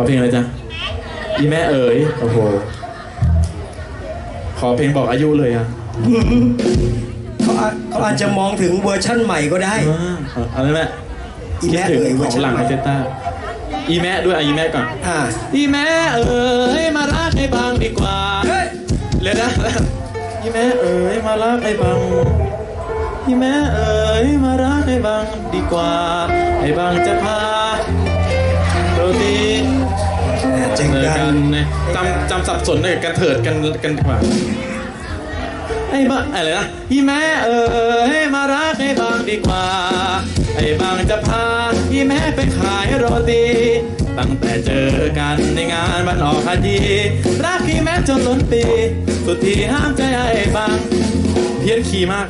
ขอเพลงอะไรจ๊ะอีแม่เอ๋ยโอ้โหขอเพลงบอกอายุเลยอะเขาอาจเขาอาจจะมองถึงเวอร์ชั่นใหม่ก็ได้ อ่าอะไรแม่อีคิดแม่ถึงเอ่ยขเวอองร์ชันหลังใหม่เซต้าอีแม่ด้วยอะอีแม่ก่อน อ่าอีแม่เอ๋ยมารักไอ้บางดีกว่าเฮ้ยเลยนะอีแม่เอ๋ยมารักไอ้บางอีแม่เอ๋ยมารักไอ้บางดีกว่าไอ้บางจะพาโรตีเจ๋งเจอกักันนนะจำจำสับสนเลยกันเถิดกันกันดีกว่าไอ้บ้าอะไรนะอีแม่เอ๋ยมารักไอ้บางดีกว่า ไอ้บางจะพาอีแม่ไปขายโรตีตั้งแต่เจอกันในงานวันออกคดีรักอีแม่จนล้นปี สุดที่ห้ามใจไอ้บางเพี้ยนขี่มาก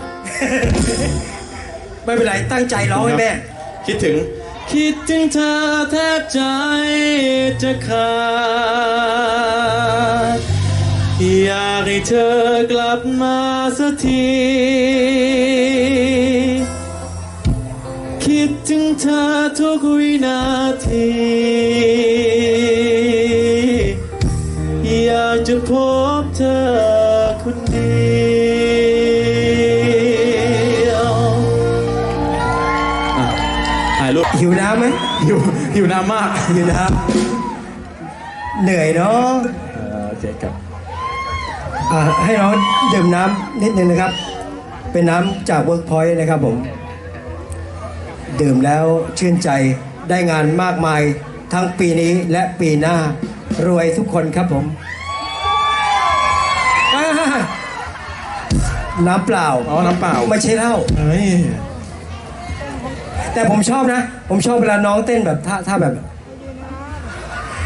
ไม่เป็นไรตั้งใจร้องให้แม่ คิดถึง คิดถึงเธอแทบใจจะขาด อยากให้เธอกลับมาสักที คิดถึงเธอทุกวินาที อยากจะพบ หิวน้ำไหมหิวหิวน้ำมากหิวน้ำเหนื่อยเนาะโอเคครับอ่าให้น้องดื่มน้ำนิดนึงนะครับ เป็นน้ำจากเวิร์กพอยต์นะครับผม ดื่มแล้วชื่นใจได้งานมากมายทั้งปีนี้และปีหน้ารวยทุกคนครับผมอ่าน้ำเปล่า อ๋อน้ำเปล่าไม่ใช่เหล้า เฮ้ย แต่ผมชอบนะ ผมชอบเวลาน้องเต้นแบบท่าท่าแบบ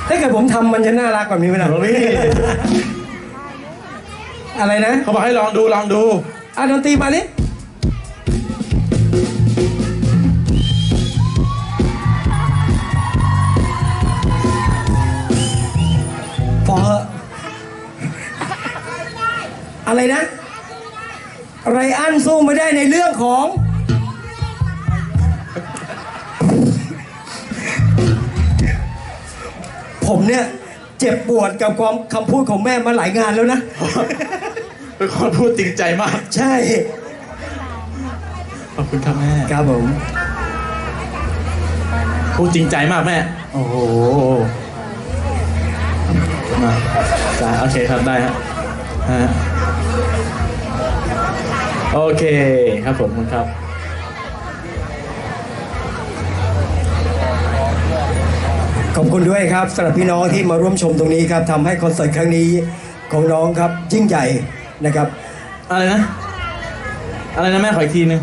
ถ้าเกิดผมทำมันจะน่ารักกว่านี้ไหมล่ะโอ้ยอะไรนะเขาบอกให้ลองดูลองดู อะดนตรีมาดิพอเหอะอะไรนะ ไรอันสู้ไม่ได้ในเรื่องของ ผมเนี่ยเจ็บปวดกับความคำพูดของแม่มาหลายงานแล้วนะ เป็นคนพูดจริงใจมาก ใช่ ขอบคุณครับแม่ ครับผม พูดจริงใจมากแม่ โอ้โห มาจ้าโอเคครับได้ฮะฮะ โอเคครับผมขอบคุณครับ ขอบคุณด้วยครับสำหรับพี่น้องที่มาร่วมชมตรงนี้ครับทำให้คอนเสิร์ตครั้งนี้ของน้องครับยิ่งใหญ่นะครับ อะไรนะ อะไรนะแม่ขออีกทีนึง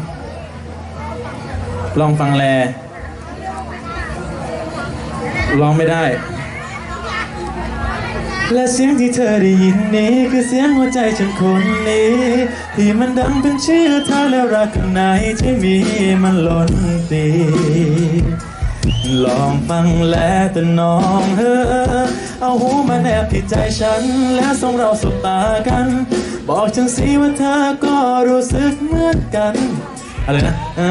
ลองฟังแลลองไม่ได้ และเสียงที่เธอได้ยินนี้คือเสียงหัวใจฉันคนนี้ ที่มันดังเป็นชื่อเธอแล้วรักข้างในที่มีมันล้นตี ลองฟังแล้วแต่น้องเฮอเอาหูมาแนบที่ใจฉัน แล้วส่งเราสบตากัน บอกฉันสิว่าเธอก็รู้สึกเหมือนกันอะไรนะเอ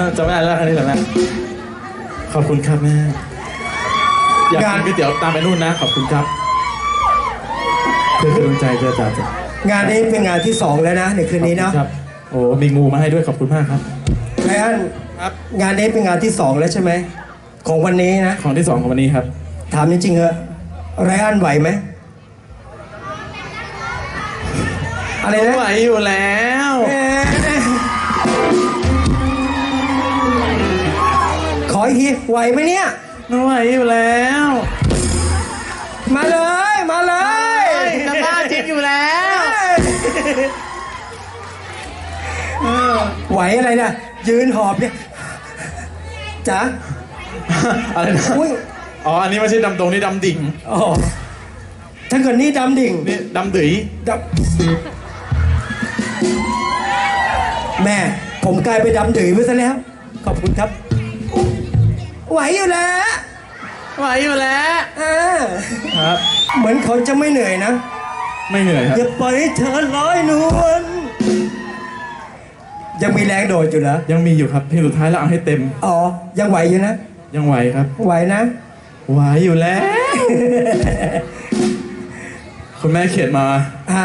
อจำไม่ได้แล้วอันนี้แหละแม่ขอบคุณครับแม่อยากกินก๋วยเตี๋ยวตามไปนู่นนะ ขอบคุณครับเพื่อเป็นกำลังใจเพื่อจ้าจ้างานนี้เป็นงานที่สองแล้วนะในคืนนี้เนาะครับ โอ้มีงูมาให้ด้วยขอบคุณมากครับไรอัน ครับงานนี้เป็นงานที่สองแล้วใช่ไหมของวันนี้นะของที่สองของวันนี้ครับ ถามจริงๆเหอะไรอันไหวไหมอะไรนะไหวอยู่แล้วเอ๊ะขออีกทีไหวไหมเนี่ยไหวอยู่แล้วมาเลยมาเลยจะบ้าจริงอยู่แล้วไหวอะไรนะยืนหอบเนี่ย จ๋าอะไรนะอุ้ย อ๋ออันนี้ไม่ใช่ดำตรงนี่ดำดิ่งอ๋อ ถ้าเกิดนี่ดำดิ่งนี่ดำดื๋ยดำแม่ ผมกลายไปนดำดื๋ยไปซะแล้ว ขอบคุณครับ ไหวอยู่แล้วไหวอยู่แล้วเออครับ เหมือนเขาจะไม่เหนื่อยนะ ไม่เหนื่อยครับ อย่าปล่อยให้เธอลอยนวล ยังมีแรงโดดอยู่นะยังมีอยู่ครับเพลงสุดท้ายแล้วเอาให้เต็ม อ๋อ ยังไหวอยู่นะ ยังไหวครับ ไหวนะ ไหวไหวอยู่แล้ว คุณแม่เขียนมา อะ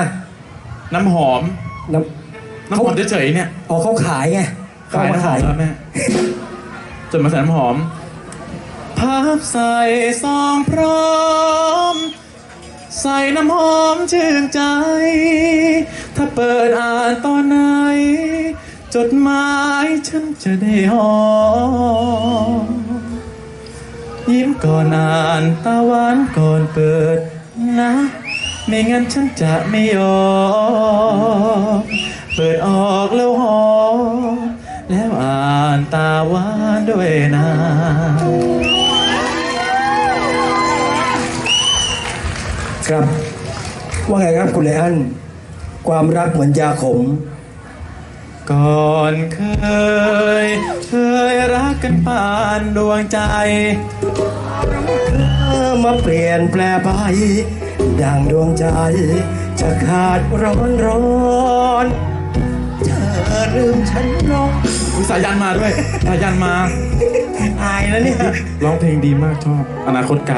น้ำหอม น้น้ำหอมเฉยๆเนี่ยำอ๋อเขาขายไงเขขายเอมน้ำหอมแล้วแม่ จดหมายใส่น้ำหอมพับใส่ซองพร้อม ใส่น้ำหอมชื่นใจ ถ้าเปิดอ่านตอนไหน จดหมายฉันจะได้หอมยิ้มก่อนอ่านตาหวานก่อนเปิดนะ ไม่งั้นฉันจะไม่ยอมเปิดออกแล้วหอมแล้วอ่านตาหวานด้วยนะ ครับ ว่าไงครับคุณไลอัน ความรักเหมือนยาขม ก่อนเคย เคยรักกันปานดวงใจเมื่อมาเปลี่ยนแปลไป อย่างดวงใจ จะขาดร้อนร้อนเธอลืมฉันลงอุยสายันมาด้วยสายันมา อายแล้วเนี่ยร้องเพลงดีมากชอบ อนาคตไกล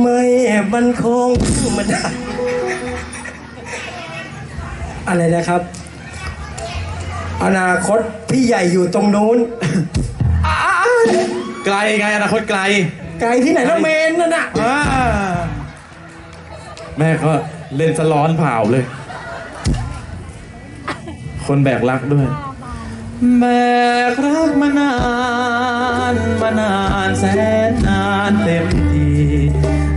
ไม่มันคงมันได้ อะไรนะครับ อนาคตพี่ใหญ่อยู่ตรงนู้นไกลไงอนาคตไกลไกลที่ไหนละเมนนั่นน่ะอ่าแม่ก็เล่นสะร้อนเผาเลย คนแบกรักด้วย แบกรักมานานมานานแสนนานเต็มที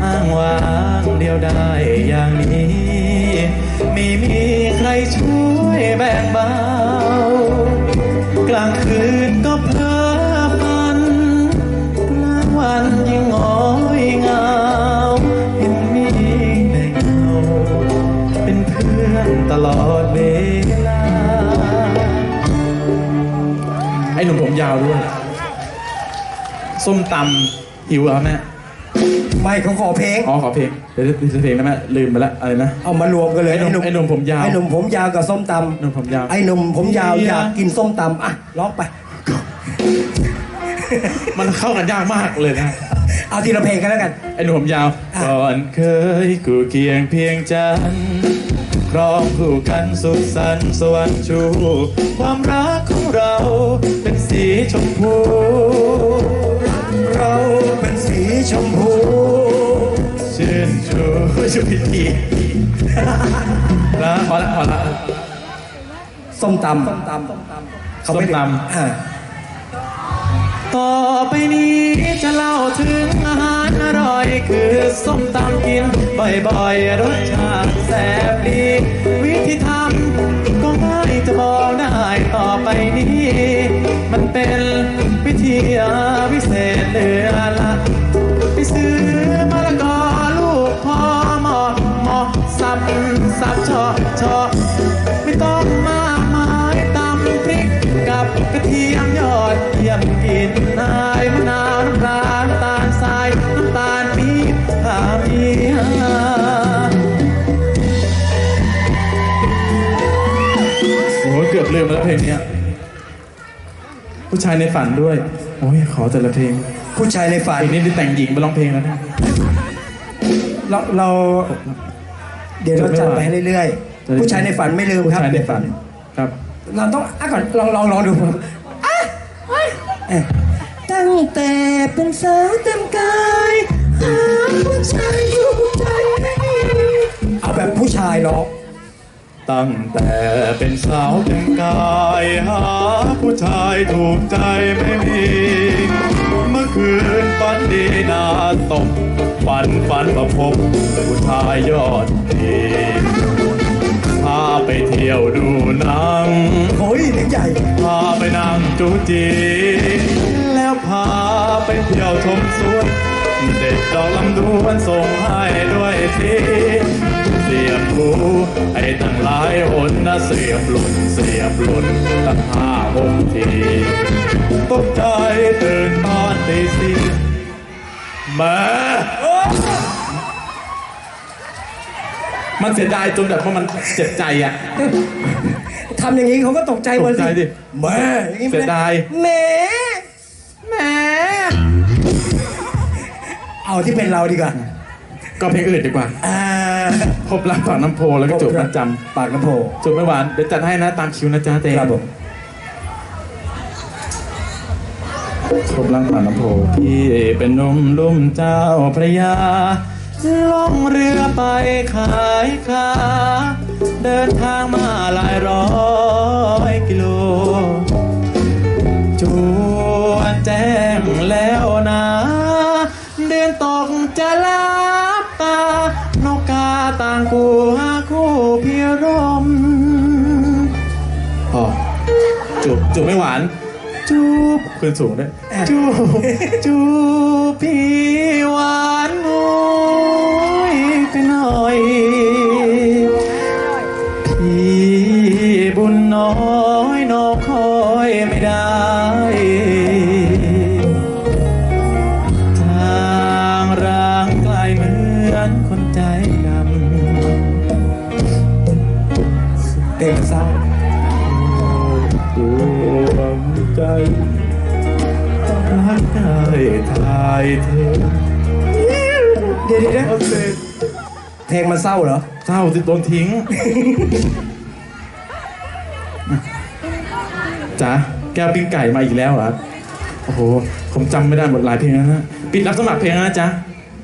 อ้างว้างเดียวได้อย่างนี้ ไม่มีใครช่วยแบ่งเบากลางคืนก็เพ้อฝันกลางวันยิ่งหงอยเหงาเห็นมีแต่เงาเป็นเพื่อนตลอดเวลาไอ้หนุ่มผมยาวด้วย ส้มตำหิวเหรอแม่ ไม่เขาขอเพลง อ๋อขอเพลงเดี๋ยวจะเพลงนะแม่ลืมไปละอะไรนะเอามารวมกันเลยไอ้หนุ่มไอ้หนุ่มผมยาวไอ้หนุ่มผมยาวกับส้มตหนุ่มผมยาวำไอ้หนุ่มผมยาวเฮียอยากกินส้มตำอะร้องไป มันเข้ากันยากมากเลยนะ เอาทีละเพลงกันแล้วกัน ไอ้หนุ่มผมยาวอะก่อนเคยกูเคียงเพียงจันทร์ครองคู่กันสุขสันต์สวรรค์ชู ความรักของเราเป็นสีชมพู เราเป็นสีชมพู ชื่นชูพิธีแล้วพอละพอละส้มตำส้มตำเขาไม่ตำต่อไปนี้จะเล่าถึงอาหารอร่อยคือส้มตำกินบ่อยๆ รสชาติแซ่บดี วิธีทำก็ง่ายจะบอกได้ต่อไปนี้ มันเป็นวิธีวิเผู้ชายในฝันด้วย โอ้ยขอแต่ละเพลงผู้ชายในฝัน เพลงนี้ได้แต่งหญิงไปร้องเพลงแล้วเนี่ย เราเรา เดี๋ยวเราจัดไปให้เรื่อยๆ ผู้ชายในฝันไม่ลืมผู้ครับชายในฝัน ครับ เราต้องอะก่อนลองลองลองดูอะเอ้ยตั้งแต่เป็นสาวเต็มกายหาผู้ชายอยู่ใจไม่มีเอาแบบผู้ชายร้อง ตั้งแต่เป็นสาวเต็มกายหาผู้ชายถูกใจไม่มี เมื่อคืนฝันดีนาตกฝันฝันประพบผู้ชายยอดดีพาไปเที่ยวดูหนังโอ้ยเสียงใหญ่พาไปนั่งจูจีแล้วพาไปเที่ยวชมสวน เด็ดดอกลำดวนส่งให้ด้วยที สียบหูไอ้ตั้งหลายหนนะเสียบหลุดเสียบหลุดตั้งห้าหกทีตกใจตื่นตอนตีสี่แม่มันเสียดายจนแบบว่ามันเจ็บใจอะ ทำอย่างนี้เขาก็ตกใจหมดตกใจดิแหม่อย่างนี้ไม่เสียดายแหมแหมเอาที่เป็นเราดีกว่า ก็เพลงอื่นดีกว่า อ่า พบรักฝั่งน้ำโพแล้วก็จูบประจปากน้ำโพำจูบไม่หวานเดี๋ยวจัดให้นะตามคิวนะจ๊ะเต้ครับผมพบรักฝั่งน้ำโพพี่เป็นหนุ่มลุ่มเจ้าพระยาล่องเรือไปขายขาเดินทางมาหลายร้อยกิโล จวนแจ้งแล้วนะ เดือนตกจะลับ กูหาคู่พิรมอ๋อจูบจูบไม่หวาน จูบขึ้นสูงด้วยจูบจูบพี่หวานโอ้ยไปหน่อย วงใจรักได้ทายเธอเดี๋ยวเดี๋ยวเดี๋ยวเพลงมันเศร้าเหรอ เศร้าที่โดนทิ้งจ๋าแก้วปิ้งไก่มาอีกแล้วเหรอ โอ้โห ผมจำไม่ได้หมดหลายเพลงแล้วนะ ปิดรับสมัครเพลงแล้วนะจ๊ะ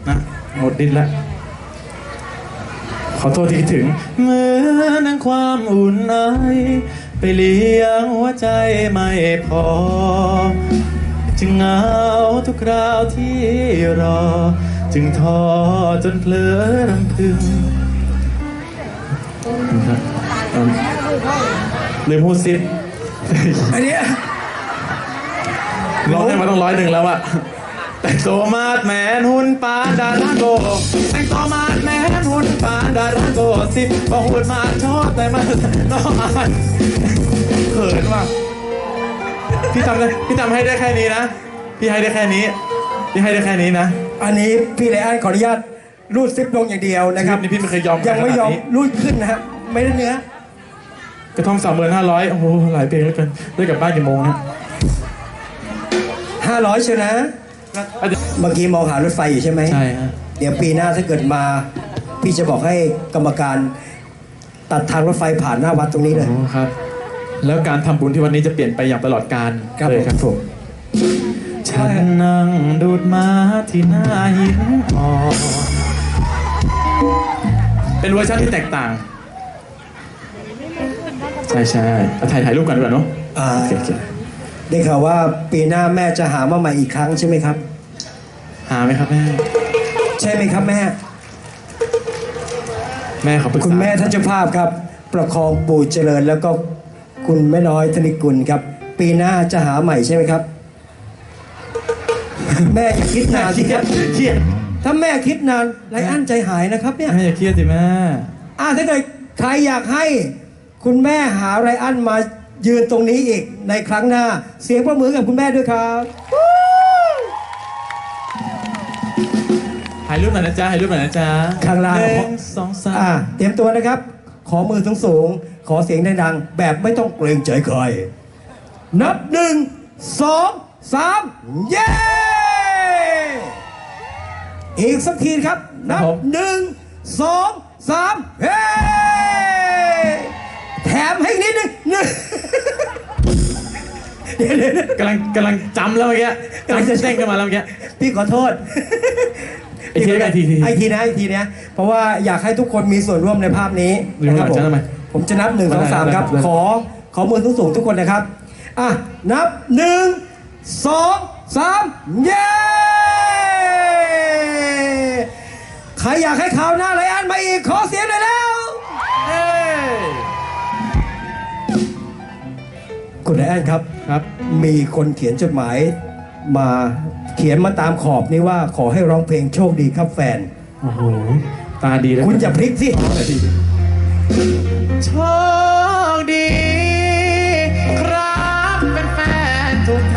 นะ หมดดินแล้วขอโทษที่ถึง เหมือนความอุ่นไอ ไปเลี้ยงหัวใจไม่พอ จึงเหงาทุกคราวที่รอ จึงท้อจนเพลอรำพึงนะครับอืมลืมพูดซิอันนี้ร้องให้มาต้องร้อยหนึ่งแล้วอะแต่งตัวมาดแมนหุ่นปานดาราโกแต่งตัวมา นหุ่นปานดาราโกสิบอกหุ่นมาชอบแต่มันน้องอายเขินว่ะพี่ทำเลยพี่ทำให้ได้แค่นี้นะ พี่ให้ได้แค่นี้ พี่ให้ได้แค่นี้นะ อันนี้พี่ไรอันขออนุญาตรูดซิปลงอย่างเดียวนะครับชีวิตนี้พี่ไม่เคยยอมใครยังไม่ยอมขนาดนี้รูดขึ้นนะฮะไม่ได้เนื้อกระท่อมสามหมื่นห้าร้อยโอ้โหหลายเพลงเหลือเกินได้กลับบ้านกี่โมงนะห้าร้อยเชียวนะอะเดี๋ยวเมื่อกี้มองหารถไฟอยู่ใช่ไหมใช่ฮะเดี๋ยวปีหน้าถ้าเกิดมา พี่จะบอกให้กรรมการตัดทางรถไฟผ่านหน้าวัดตรงนี้เลยโอ้ครับ แล้วการทำบุญที่วันนี้จะเปลี่ยนไปอย่างตลอดกาลครับเลยครับผม ฉันนั่งดูดม้าที่หน้าหินอ่อนเป็นเวอร์ชันที่แตกต่าง ใช่ใช่เอาถ่ายถ่ายรูปกันดีกว่าเนาะอ่า โอเคโอเคได้ข่าวว่าปีหน้าแม่จะหามาใหม่อีกครั้งใช่ไหมครับ หาไหมครับแม่ ใช่ไหมครับแม่ แม่ขอปรึกษาคุณแม่ท่านเจ้าภาพครับ ประคองปู่เจริญแล้วก็คุณแม่น้อยธนิกุลครับ ปีหน้าจะหาใหม่ใช่ไหมครับ แม่อย่าคิดนานเคสิรีคยรัดบเครียดถ้าแม่คิดนานไรอันใจหายนะครับเนี่ย แม่อย่าเครียดสิแม่อ่าถ้าเกิดใครอยากให้คุณแม่หาไรอันมายืนตรงนี้อีกในครั้งหน้า เสียงประมือกับคุณแม่ด้วยครับายรูปหน่อยนะจ๊ะถ่ายรูปหน่อยนะจ๊ะข้างล่าง หนึ่งสองสามอ่าเตรียมตัวนะครับ ขอมือสูงสูงๆขอเสียงดังๆแบบไม่ต้องเกรงใจใครนับหนึ่งสองสามเย้ อีกสักทีครับ นับหนึ่งสองสามเฮ้แถมให้อีกนิดนึงหนึ่งเดี๋ยวเดี๋ยวเดี๋ยวกำลังกำลังจำแล้วเมื่อกี้กำลังเต้นกันมาแล้วเมื่อกี้ พี่ขอโทษ ไอ้ทีไอ้ทีที ไอทีนะไอทีนะเพราะว่าอยากให้ทุกคนมีส่วนร่วมในภาพนี้หรือนะคว่ารับผมจะทำไมผมจะนับหนึ่งสองสามครับได้ได้ขอขอมือสูงสูงๆทุกคนนะครับอะนับหนึ่งสองสามเย้ ใครอยากให้ข่าวหน้าไรอันมาอีกขอเสียงหน่อยแล้วเอ้ยคุณไรอันครับ ครับ มีคนเขียนจดหมายมา เขียนมาตามขอบนี่ว่าขอให้ร้องเพลงโชคดีครับแฟน โอ้โห ตาดีเลยคุณอย่าพลิกสิโชคดี ครับเป็นแฟนทุกท่าน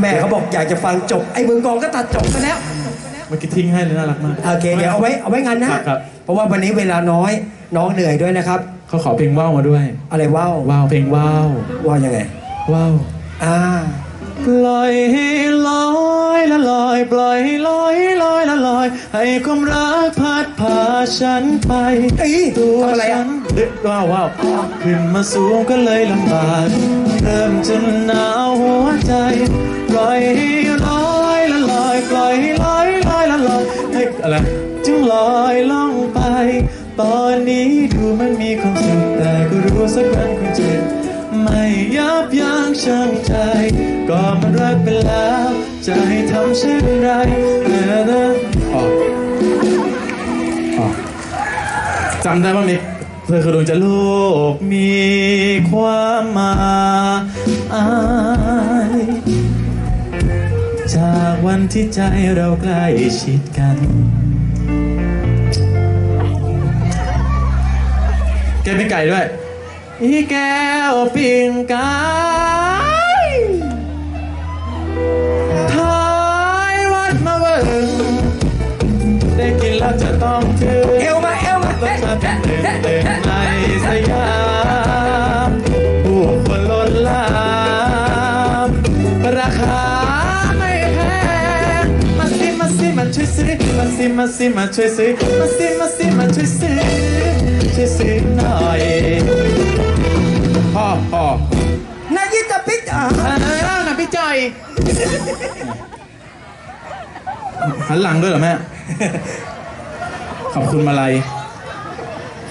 แม่เขาบอกอยากจะฟังจบ ไอ้เมืองกองก็ตัดจบไปแล้ว เมื่อกี้ทิ้งให้เลยน่ารักมาก โอเค เดี๋ยวเอาไว้เอาไว้งานหนะครับครับ เพราะว่าวันนี้เวลาน้อยน้องเหนื่อยด้วยนะครับ เขาขอเพลงว่าวมาด้วย อะไรว้าวว่าวเพลงว่าวว่าวยังไงว่าวอ่า ปล่อยให้ลอยละลอย ปล่อยให้ลอยลอยละลอย ให้ความรักพัดพาฉันไปเอ้ยตัวทำอะไรฉัอะนเอ๊ะว้าวว้าวขึ้นมาสูงก็เลยลำบากเริ่มจะหนาวหัวใจป ล่อยให้ลอยละลอยปล่อยให้ลอยลอยละลอยให้อะไรจึงลอยล่องไป ตอนนี้ดูมันมีความสุขแต่ก็รู้สักวันคงเจ็บไม่ยับยั้งชั่งใจ ก็มันรักไปแล้ว จะให้ทำเช่นไรเออเออออกออกจำได้ว่ามีเธอคือดวงจะโลกมีความหมายากวันที่ใจเราใกล้ชิดกัน แกเป็นไก่ด้วย อีแก้วปิ่งไก่ท้ายวัดมาเบิ่งได้กินแล้วจะต้องถึงเอวมาเอวมาต้องมาเป็นเต็มเต็มใน มาสิมาช่วยซื้อมาสิมาสิมาช่วยซื้อช่วยซื้อหน่อยพ่อพ่อนายิตาปิดอะเออนะพี่จอยหันหลังด้วยเหรอแม่ ขอบคุณมาลัย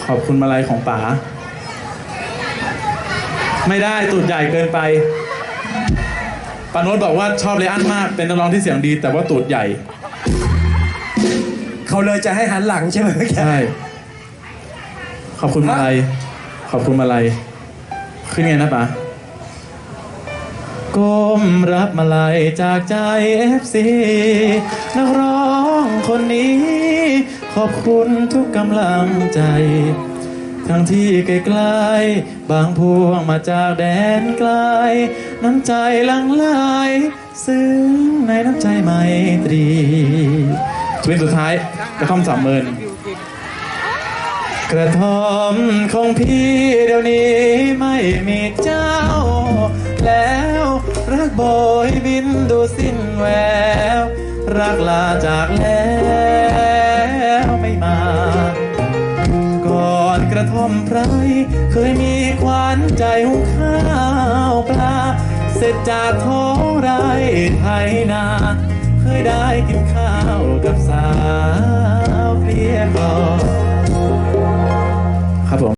ขอบคุณมาลัยของป๋า ไม่ได้ตูดใหญ่เกินไปปาโนตบอกว่าชอบเลอันมาก เป็นนักร้องที่เสียงดี แต่ว่าตูดใหญ่ เขาเลยจะให้หันหลังใช่ไหมแก ใช่ขอบคุณมาลัยขอบคุณมาลัยขึ้นไงนะป๋าก้มรับมาลัยจากใจเอฟซีนักร้องคนนี้ ขอบคุณทุกกำลังใจ ทั้งที่ไกลๆบางพวงมาจากแดนไกล น้ำใจหลังไหลซึ้งในน้ำใจไมตรี ทวินสุดท้ายกระท่อมสามเมินกระท่อมของพี่เดี๋ยวนี้ไม่มีเจ้า แล้วรักโบยบินดูสิ้นแวว รักลาจากแล้วไม่มา ก่อนกระท่อมไพรเคยมีขวัญใจหุงข้าวปลา เสร็จจากท้องไร่ไถนา ยได้กินข้าวกับสาวเพลียกลอครับผม